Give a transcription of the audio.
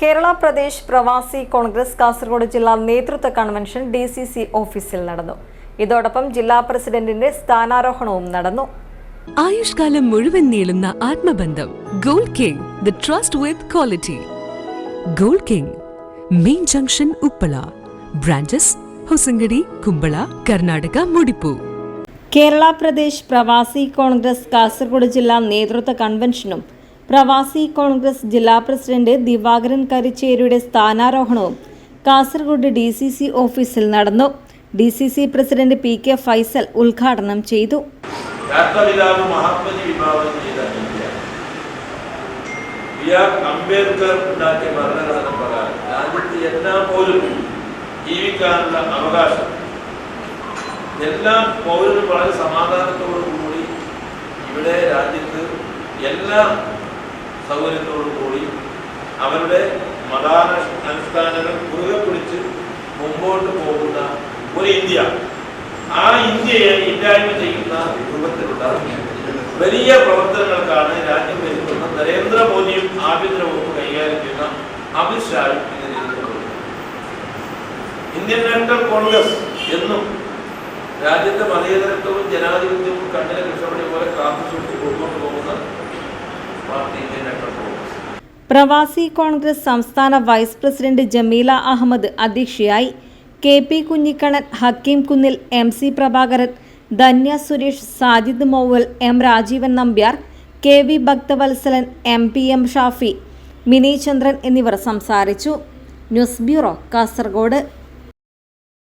കേരള പ്രദേശ് പ്രവാസി കോൺഗ്രസ് കാസർഗോഡ് ജില്ലാ നേതൃത്വ കൺവെൻഷൻ ഡി സി സി ഓഫീസിൽ നടന്നു. ഇതോടൊപ്പം ജില്ലാ പ്രസിഡന്റിന്റെ സ്ഥാനാരോഹണവും നടന്നു. ആയുഷ്കാലം മുഴുവൻ നീളുന്ന ആത്മബന്ധം Gold King the trust with quality Gold King main junction Uppala branches Hosangadi Kumbla Karnataka മുടിപ്പു. Kerala Pradesh പ്രവാസി കോൺഗ്രസ് കാസർഗോഡ് ജില്ലാ നേതൃത്വ കൺവെൻഷനും പ്രവാസി കോൺഗ്രസ് ജില്ലാ പ്രസിഡന്റ് ദിവാകരൻ കരിച്ചേരിയുടെ സ്ഥാനാരോഹണവും കാസർഗോഡ് ഡി സി സി ഓഫീസിൽ നടന്നു. D C C president P K Faisal ഉദ്ഘാടനം ചെയ്തു. അവകാശം. എല്ലാ പൗരനും വളരെ സമാധാനത്തോടു കൂടി ഇവിടെ രാജ്യത്ത് എല്ലാ സൗകര്യത്തോടു കൂടി അവരുടെ മതാന അനുഷ്ഠാനങ്ങൾ മുറുകെ പിടിച്ച് മുമ്പോട്ട് പോകുന്ന ഒരു ഇന്ത്യ. ആ ഇന്ത്യയെ ഇല്ലായ്മ ചെയ്യുന്ന രൂപത്തിലുള്ള വലിയ പ്രവർത്തനങ്ങൾക്കാണ് രാജ്യം വരുത്തുന്ന നരേന്ദ്രമോദിയും ആഭ്യന്തര വകുപ്പ് കൈകാര്യം ചെയ്യുന്ന അമിത്ഷായും ഇതിന് നേതൃത്വം ഇന്ത്യൻ നാഷണൽ കോൺഗ്രസ് എന്നും രാജ്യത്തെ മതേതരത്വവും ജനാധിപത്യവും കണ്ണിലെ കൃഷ്ണപടി പോലെ കാത്തു സൂക്ഷിച്ച് പോകുന്ന പാർട്ടി ഇന്ത്യൻ നാഷണൽ കോൺഗ്രസ് പ്രവാസി കോൺഗ്രസ് സംസ്ഥാന വൈസ് പ്രസിഡന്റ് ജമീല അഹമ്മദ് അധ്യക്ഷയായി K P Kunhikannan Hakeem Kunnil M C Prabhakaran Dhanya Suresh Sajid Mowval M Rajeevan Nambiar K V Bhakthavatsalan M P M Shafi Mini Chandran എന്നിവർ സംസാരിച്ചു. News bureau Kasaragod.